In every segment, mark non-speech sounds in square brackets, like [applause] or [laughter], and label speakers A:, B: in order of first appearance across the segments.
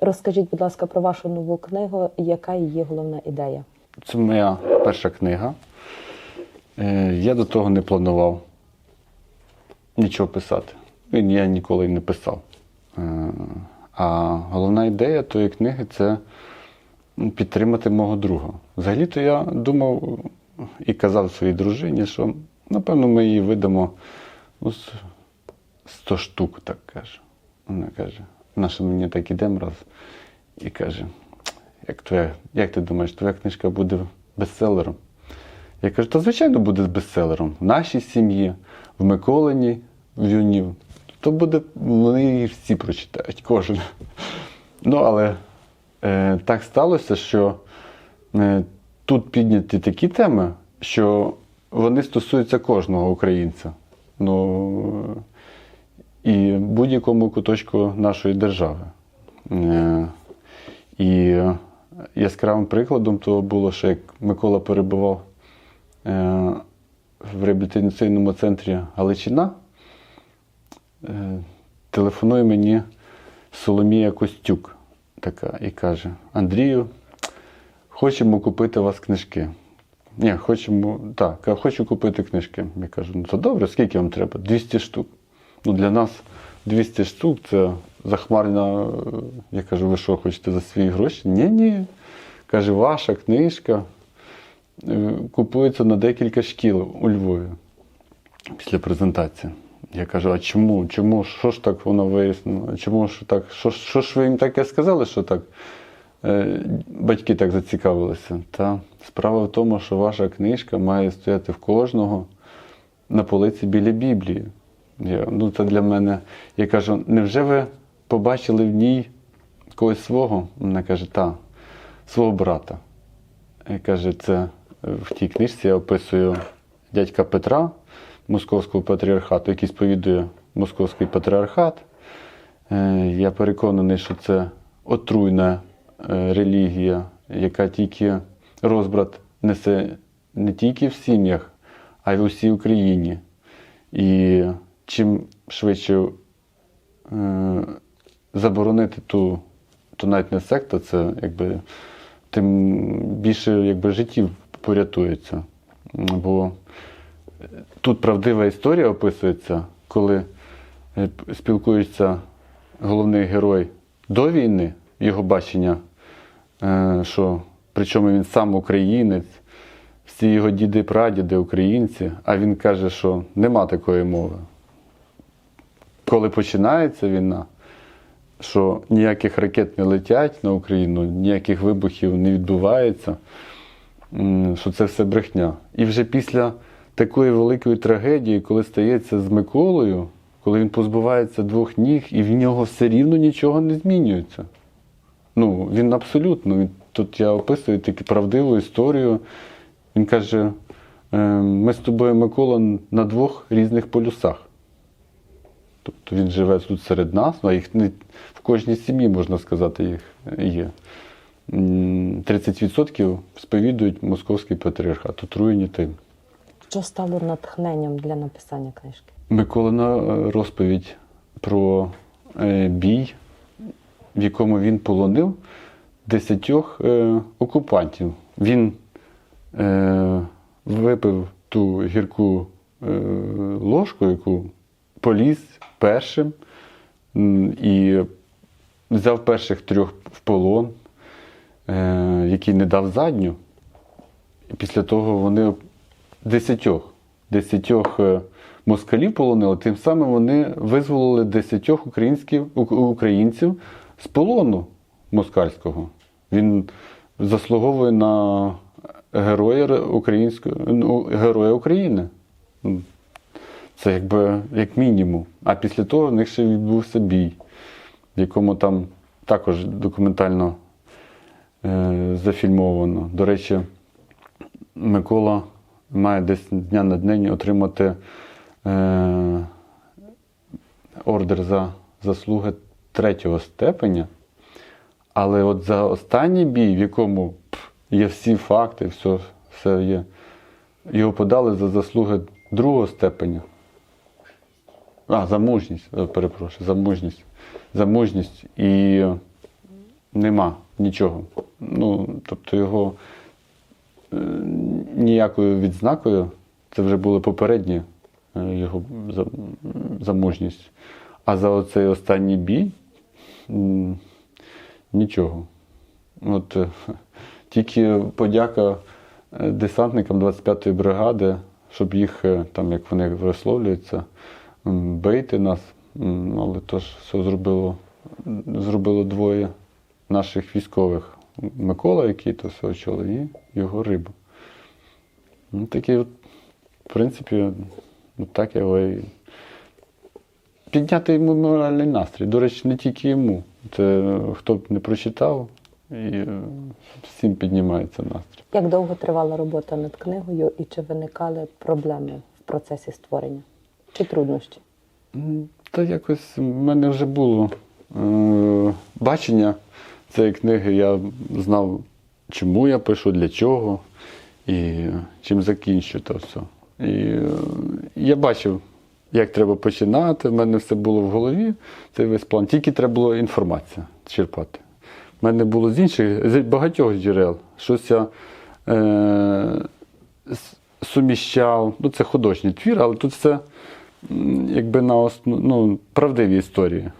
A: Розкажіть, будь ласка, про вашу нову книгу, яка її головна ідея?
B: Це моя перша книга. Е, Я до того не планував нічого писати. Він я ніколи не писав. Е, А головна ідея тої книги це підтримати мого друга. Взагалі-то я думав і казав своїй дружині, що напевно ми її видамо ну, 100 штук, так каже. Вона каже, наша мені так ідемо раз і каже, як, твоя, як ти думаєш, твоя книжка буде бестселером? Я кажу, то звичайно буде бестселером. В нашій сім'ї, в Миколині, в Юнів. То буде, вони її всі прочитають, кожен. Ну, але е, так сталося, що е, тут підняті такі теми, що вони стосуються кожного українця. Ну, і будь-якому куточку нашої держави. Е, і яскравим прикладом того було, що як Микола перебував е, в реабілітаційному центрі Галичина, е, телефонує мені Соломія Костюк така і каже: Андрію, хочемо купити у вас книжки. Ні, хочемо, так, хочу купити книжки. Я кажу, ну то добре, скільки вам треба? 200 штук. Ну, для нас 200 штук це захмарна. е, Я кажу, ви що, хочете за свої гроші? Ні, ні. Каже, ваша книжка е, купується на декілька шкіл у Львові після презентації. Я кажу, а чому? Чому? Що ж так воно вияснило? Чому ж так? Що, що ж ви їм таке сказали, що так? Е, Батьки так зацікавилися. Та справа в тому, що ваша книжка має стояти в кожного на полиці біля Біблії. Я, ну, це для мене. Я кажу, невже ви побачили в ній когось свого? Вона каже, та, свого брата. І каже, це в тій книжці я описую дядька Петра, московського патріархату, який сповідує московський патріархат. Е, Я переконаний, що це отруйна е, релігія, яка тільки розбрат несе не тільки в сім'ях, а й в усій Україні. І чим швидше е, заборонити ту, ту навіть не секту, це якби тим більше якби, життів порятується. Бо тут правдива історія описується, коли е, спілкується головний герой до війни, його бачення, е, що причому він сам українець, всі його діди прадіди українці, а він каже, що нема такої мови. Коли починається війна, що ніяких ракет не летять на Україну, ніяких вибухів не відбувається, що це все брехня. І вже після такої великої трагедії, коли стається з Миколою, коли він позбувається двох ніг, і в нього все рівно нічого не змінюється. Ну, він абсолютно. Він, тут я описую таку правдиву історію. Він каже: «Е, ми з тобою, Микола, на двох різних полюсах. Тобто він живе тут серед нас, а їх не в кожній сім'ї, можна сказати, їх є. 30% сповідують московський патріархат, отруєні тим.
A: Що стало натхненням для написання книжки?
B: Миколина е, розповідь про е, бій, в якому він полонив десятьох е, окупантів. Він випив ту гірку ложку, яку поліз першим і взяв перших трьох в полон, е, який не дав задню. І після того вони десятьох, десятьох е, москалів полонили, тим самим вони визволили десятьох українців з полону москальського. Він заслуговує на героя українського, ну, героя України. Це якби як мінімум. А після того в них ще відбувся бій, в якому там також документально е, зафільмовано. До речі, Микола має десь дня на день отримати е, ордер за заслуги третього степеня. Але от за останній бій, в якому пф, є всі факти, все, все є, його подали за заслуги другого степеня. А, за мужність, е, перепрошую, за мужність. І нема нічого. Ну, тобто його е, ніякою відзнакою, це вже були попередні е, його за, за. А за оцей останній бій нічого. От [laughs] тільки подяка десантникам 25-ї бригади, щоб їх, там, як вони висловлюються, бити нас. Але то ж все зробило, зробило двоє наших військових. Микола, який то все очолив, і його риба. Ну, такий, от, в принципі, от так його і підняти йому моральний настрій. До речі, не тільки йому. Це е, хто б не прочитав, і е, всім піднімається настрій.
A: Як довго тривала робота над книгою і чи виникали проблеми в процесі створення? Чи труднощі?
B: Та якось в мене вже було е, бачення цієї книги. Я знав, чому я пишу, для чого і чим закінчу то все. І е, я бачив, як треба починати. В мене все було в голові, цей весь план. Тільки треба було інформація черпати. У мене було з інших, з багатьох джерел. Щось я е, суміщав. Ну, це художній твір, але тут все якби на основ... ну, правдиві історії,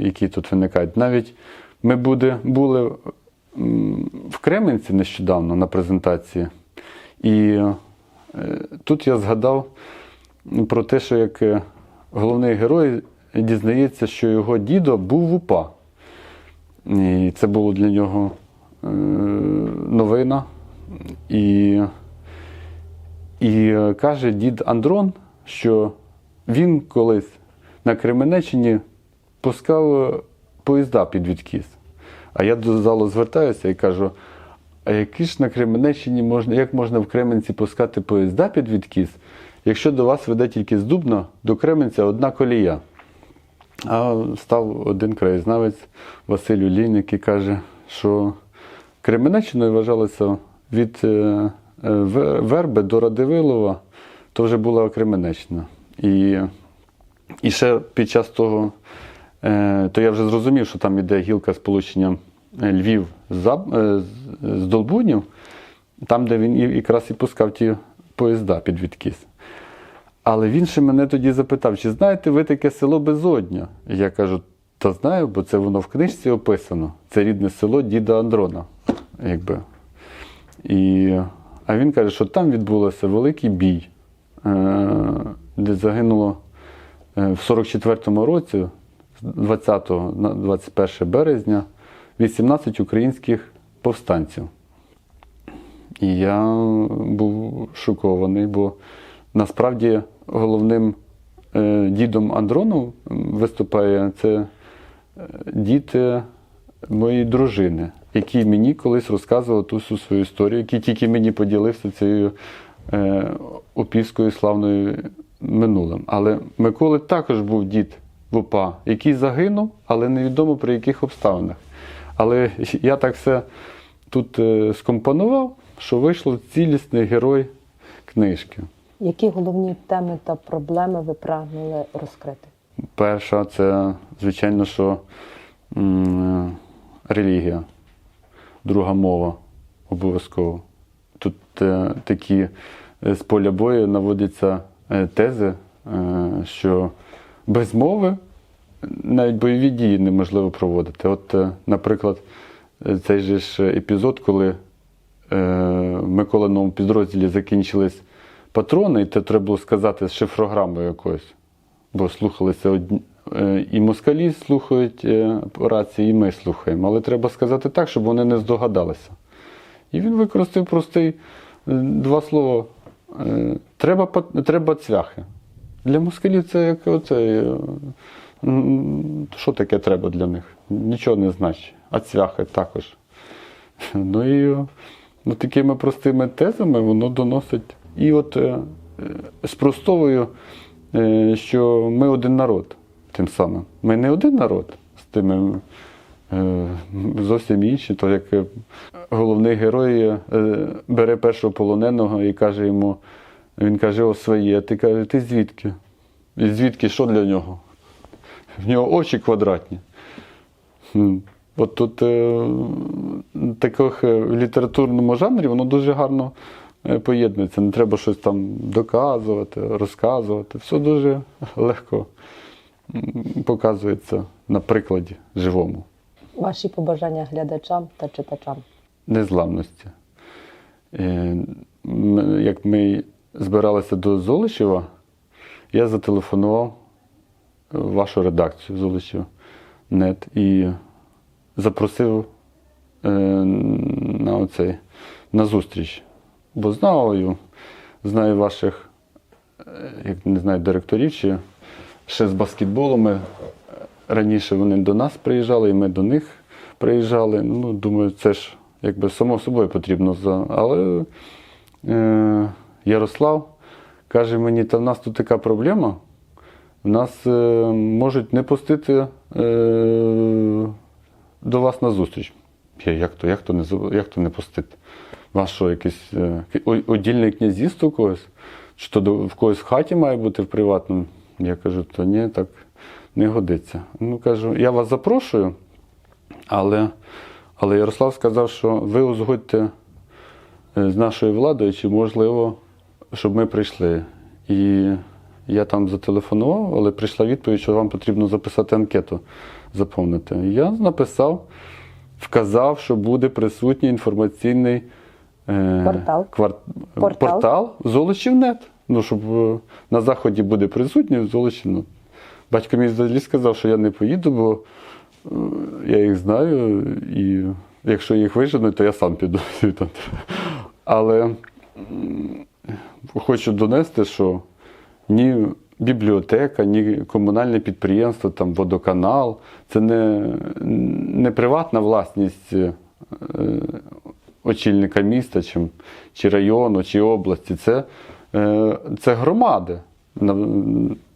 B: які тут виникають. Навіть ми буде, були в Кременці нещодавно на презентації, і е, тут я згадав про те, що як е, головний герой дізнається, що його дідо був в УПА. І це було для нього е, новина. І, і каже дід Андрон, що він колись на Кременеччині пускав е, поїзда під відкіз. А я до залу звертаюся і кажу: а які ж на Кременеччині можна, як можна в Кременці пускати поїзда під відкіз, якщо до вас веде тільки з Дубна до Кременця одна колія? А став один краєзнавець Василь Олійник і каже, що Кременеччиною вважалося від е, е, Верби до Радивилова, то вже була Кременеччина. І, і ще під час того, е, то я вже зрозумів, що там іде гілка сполучення е, Львів з, е, з- з Долбунів, там, де він якраз і пускав ті поїзда під відкіз. Але він ще мене тоді запитав, чи знаєте ви таке село Безодня? Я кажу, та знаю, бо це воно в книжці описано. Це рідне село діда Андрона. Якби. І, а він каже, що там відбувався великий бій, де загинуло е, в 44-му році, з 20 на 21 березня, 18 українських повстанців. І я був шокований, бо насправді головним е, дідом Андрону виступає це е, дід е, моєї дружини, який мені колись розказував ту всю свою історію, який тільки мені поділився цією опівською славною минулим. Але Миколи також був дід в УПА, який загинув, але невідомо при яких обставинах. Але я так все тут е, скомпонував, що вийшло цілісний герой книжки.
A: Які головні теми та проблеми ви прагнули розкрити?
B: Перша це, звичайно, що м, релігія, друга мова обов'язково. Тут е, такі е, з поля бою наводяться тези, е, що без мови навіть бойові дії неможливо проводити. От, е, наприклад, е, цей же ж епізод, коли е, в Миколиному підрозділі закінчились патрони, і це треба було сказати з шифрограмою якоюсь. Бо слухалися одні. е, І москалі слухають е, рації, і ми слухаємо. Але треба сказати так, щоб вони не здогадалися. І він використав простий е, два слова. Е, Треба, треба цвяхи. Для москалів це як оце. е, Що таке треба для них? Нічого не значить. А цвяхи також. [laughs] Ну і ну, такими простими тезами воно доносить. І от е, спростовую, що ми один народ тим самим. Ми не один народ з тими зовсім інші, то як е, головний герой е, бере першого полоненого і каже йому, він каже, о своє, ти каже, ти звідки? І звідки що для нього? В нього очі квадратні. От тут е, таких е, в літературному жанрі воно дуже гарно е, поєднується. Не треба щось там доказувати, розказувати. Все дуже легко показується на прикладі живому.
A: Ваші побажання глядачам та читачам.
B: незламності. Е, Як ми збиралися до Золочева, я зателефонував вашу редакцію Золочів нет і запросив е, на, оцей, на зустріч. Бо його, знаю ваших, е, як не знаю, директорів чи ще з баскетболу. Ми, раніше вони до нас приїжджали, і ми до них приїжджали. Ну, думаю, це ж якби само собою потрібно. Але е, Ярослав каже мені, та в нас тут така проблема. В нас е, можуть не пустити е, до вас на зустріч. Я, як то, як то не, як то не пустити? Вас що, якесь е, о- одільне князівство когось? Чи то в когось в хаті має бути в приватному? Я кажу, то ні, так не годиться. Ну кажу, я вас запрошую, але, але Ярослав сказав, що ви узгодьте е, з нашою владою, чи можливо, щоб ми прийшли. І я там зателефонував, але прийшла відповідь, що вам потрібно записати анкету, заповнити. Я написав, вказав, що буде присутній інформаційний е,
A: Портал.
B: квар-
A: Портал.
B: портал Золочівнет. Ну, щоб е, на заході буде присутній Золочівнет. Батько мій взагалі сказав, що я не поїду, бо е, я їх знаю, і якщо їх виженуть, то я сам піду. [laughs] Але хочу донести, що ні бібліотека, ні комунальне підприємство, там водоканал це не, не приватна власність е, очільника міста, чи, чи району, чи області. Це, е, це громади.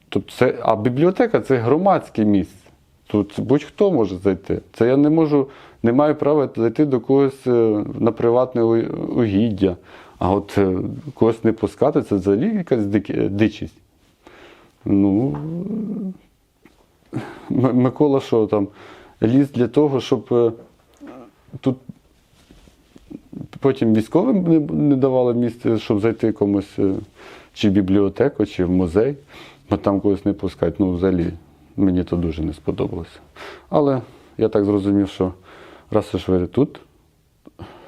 B: Тобто це, а бібліотека це громадське місце. Тут будь-хто може зайти. Це я не можу, не маю права зайти до когось е, на приватне угіддя. А от е, когось не пускати, це взагалі якась дики- дичість. Ну, Микола, що там, ліз для того, щоб е, тут потім військовим не, давали місце, щоб зайти комусь е, чи в бібліотеку, чи в музей, бо там когось не пускають. Ну, взагалі, мені то дуже не сподобалося. Але я так зрозумів, що раз уж ви тут,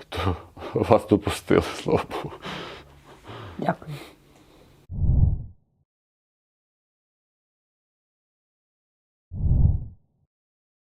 B: то [laughs] вас допустили, слава Богу.
A: Дякую.